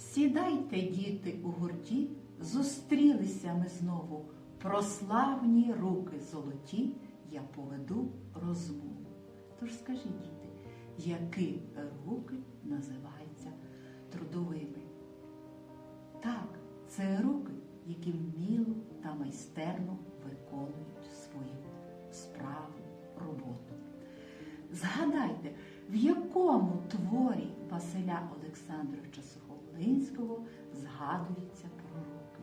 Сідайте, діти, у гурті, зустрілися ми знову. Про славні руки золоті я поведу розмову. Тож скажіть, діти, які руки називаються трудовими? Так, це руки, які вміло та майстерно виконують свою справу, роботу. Згадайте, в якому творі Василя Олександровича Сухомлинського згадується про руки?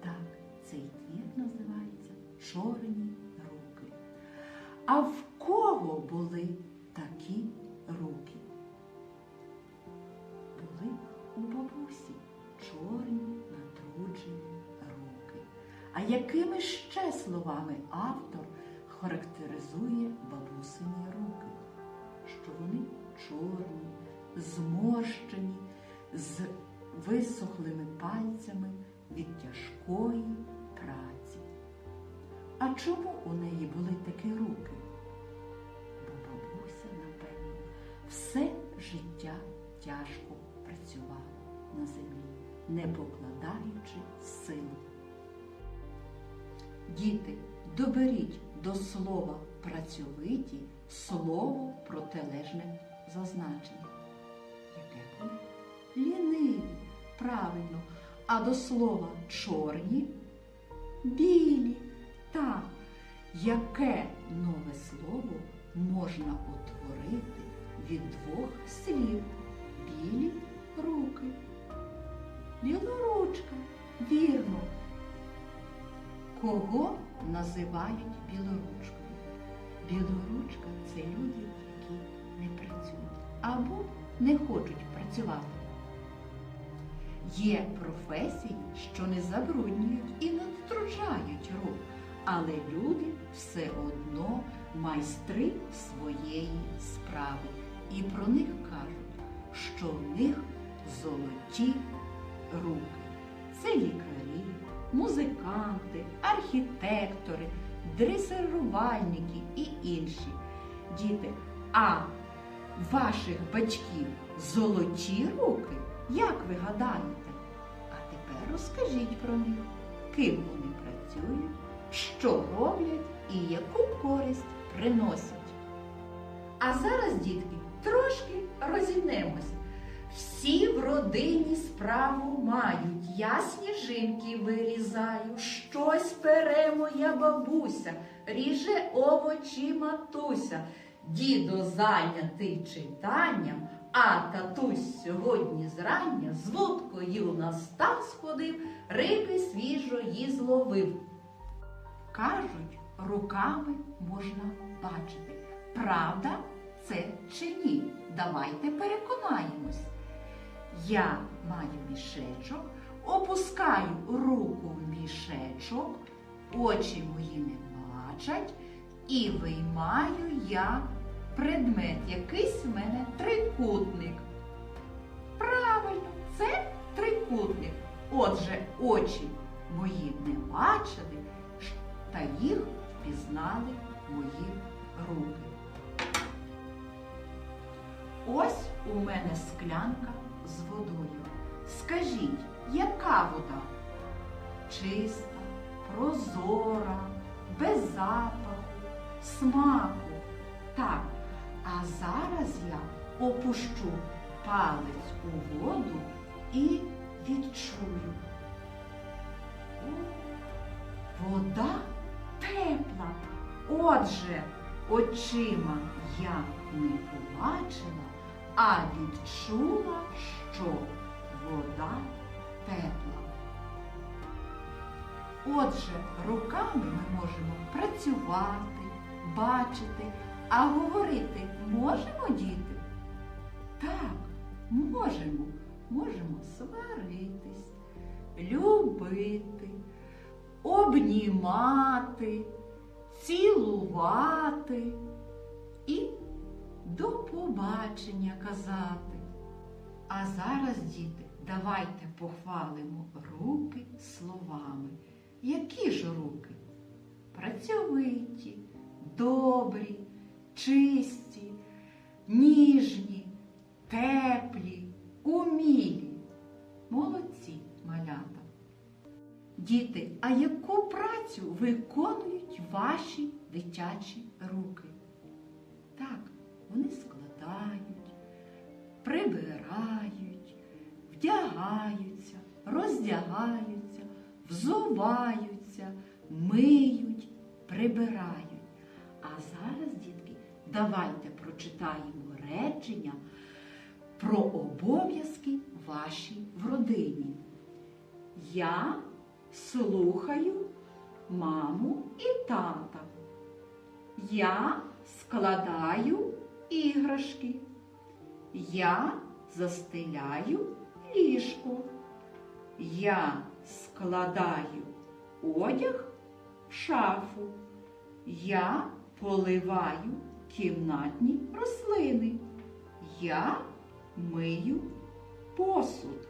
Так, цей твір називається Чорні руки. А в кого були такі руки? Були у бабусі чорні натруджені руки. А якими ще словами автор характеризує бабусині руки? Зморщені, з висохлими пальцями від тяжкої праці. А чому у неї були такі руки? Бо бабуся, напевно, все життя тяжко працювала на землі, не покладаючи сил. Діти, доберіть до слова працьовиті слово протилежне зазначення. Ліниві, правильно. А до слова чорні білі. Так, яке нове слово можна утворити від двох слів? Білі руки. Білоручка, вірно. Кого називають білоручкою? Білоручка це люди, які не працюють або не хочуть працювати. Є професії, що не забруднюють і не втручають рук, але люди все одно майстри своєї справи. І про них кажуть, що в них золоті руки. Це лікарі, музиканти, архітектори, дресирувальники і інші. Діти, а ваших батьків золоті руки? Як ви гадаєте? А тепер розкажіть про них, ким вони працюють, що роблять і яку користь приносять. А зараз, дітки, трошки розімнемось. Всі в родині справу мають, я сніжинки вирізаю, щось пере моя бабуся, ріже овочі матуся. Дідо зайнятий читанням, а татусь сьогодні зрання з вудкою на став сходив, риби свіжої зловив. Кажуть, руками можна бачити. Правда це чи ні? Давайте переконаємось. Я маю мішечок, опускаю руку в мішечок, очі мої не бачать, і виймаю я предмет, якийсь в мене трикутник. Правильно, це трикутник. Отже, очі мої не бачили, та їх впізнали мої руки. Ось у мене склянка з водою. Скажіть, яка вода? Чиста, прозора, без запаху, смаку. Так, зараз я опущу палець у воду і відчую. Вода тепла. Отже, очима я не побачила, а відчула, що вода тепла. Отже, руками ми можемо працювати, бачити, а говорити можемо, діти? Так, можемо. Можемо сваритись, любити, обнімати, цілувати і до побачення казати. А зараз, діти, давайте похвалимо руки словами. Які ж руки? Працьовиті, добрі, чисті, ніжні, теплі, умілі. Молодці малята. Діти, а яку працю виконують ваші дитячі руки? Так, вони складають, прибирають, вдягаються, роздягаються, взуваються, миють, прибирають. А зараз, діти, давайте прочитаємо речення про обов'язки ваші в родині. Я слухаю маму і тата. Я складаю іграшки. Я застеляю ліжко. Я складаю одяг в шафу. Я поливаю кімнатні рослини. Я мию посуд.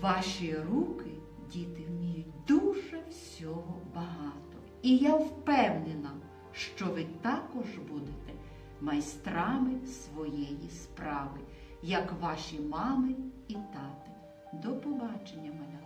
Ваші руки, діти, вміють дуже всього багато. І я впевнена, що ви також будете майстрами своєї справи, як ваші мами і тати. До побачення, малята!